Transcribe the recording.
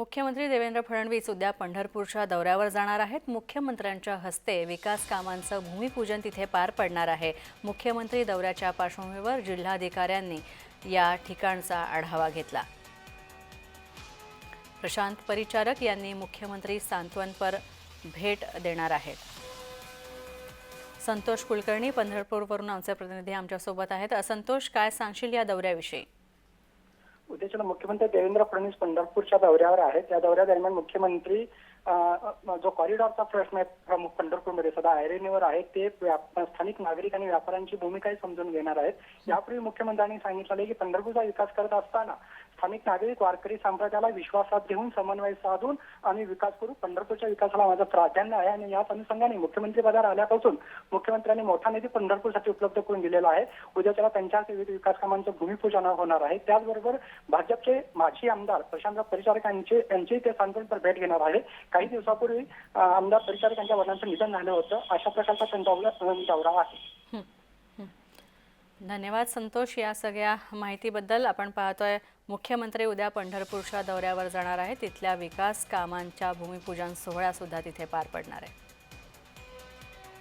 मुख्यमंत्री देवेंद्र फडणवीस उद्या पंढरपूरच्या दौऱ्यावर जाणार आहेत. मुख्यमंत्र्यांच्या हस्ते विकास कामांचं भूमिपूजन तिथे पार पडणार आहे. मुख्यमंत्री दौऱ्याच्या पार्श्वभूमीवर जिल्हाधिकाऱ्यांनी या ठिकाणचा आढावा घेतला. प्रशांत परिचारक यांनी मुख्यमंत्री सांत्वनपर भेट देणार आहेत. संतोष कुलकर्णी पंढरपूरवरून आमचे प्रतिनिधी आमच्यासोबत आहेत. असंतोष काय सांगशील या दौऱ्याविषयी? उद्याच्याला मुख्यमंत्री देवेंद्र फडणवीस पंढरपूरच्या दौऱ्यावर आहेत. त्या दौऱ्यादरम्यान मुख्यमंत्री जो कॉरिडॉरचा प्रश्न आहे प्रमुख पंढरपूरमध्ये सध्या आयरेनीवर आहे ते स्थानिक नागरिक आणि व्यापाऱ्यांची भूमिकाही समजून घेणार आहेत. यापूर्वी मुख्यमंत्र्यांनी सांगितलं की पंढरपूरचा विकास करत असताना स्थानिक नागरिक वारकरी संप्रदायाला विश्वासात घेऊन समन्वय साधून आम्ही विकास करू. पंढरपूरच्या विकासाला माझं प्राधान्य आहे आणि याच अनुषंगाने मुख्यमंत्री पदावर आल्यापासून मुख्यमंत्र्यांनी मोठा निधी पंढरपूरसाठी उपलब्ध करून दिलेला आहे. उद्या त्याला त्यांच्या विविध विकास कामांचं भूमिपूजन होणार आहे. त्याचबरोबर भाजपचे माजी आमदार प्रशांत परिचारक यांचे यांची ते सांत्वनपर भेट घेणार आहे. काही दिवसापूर्वी आमदार परिचारक यांच्या वडिलांचं निधन झालं होतं. अशा प्रकारचा त्यांचा दौरा- आहे. धन्यवाद संतोष या सगळ्या माहितीबद्दल. आपण पाहतोय मुख्यमंत्री उद्या पंढरपूरच्या दौऱ्यावर जाणार आहे तिथल्या विकास कामांच्या भूमिपूजन सोहळ्यासुद्धा तिथे पार पडणार आहे.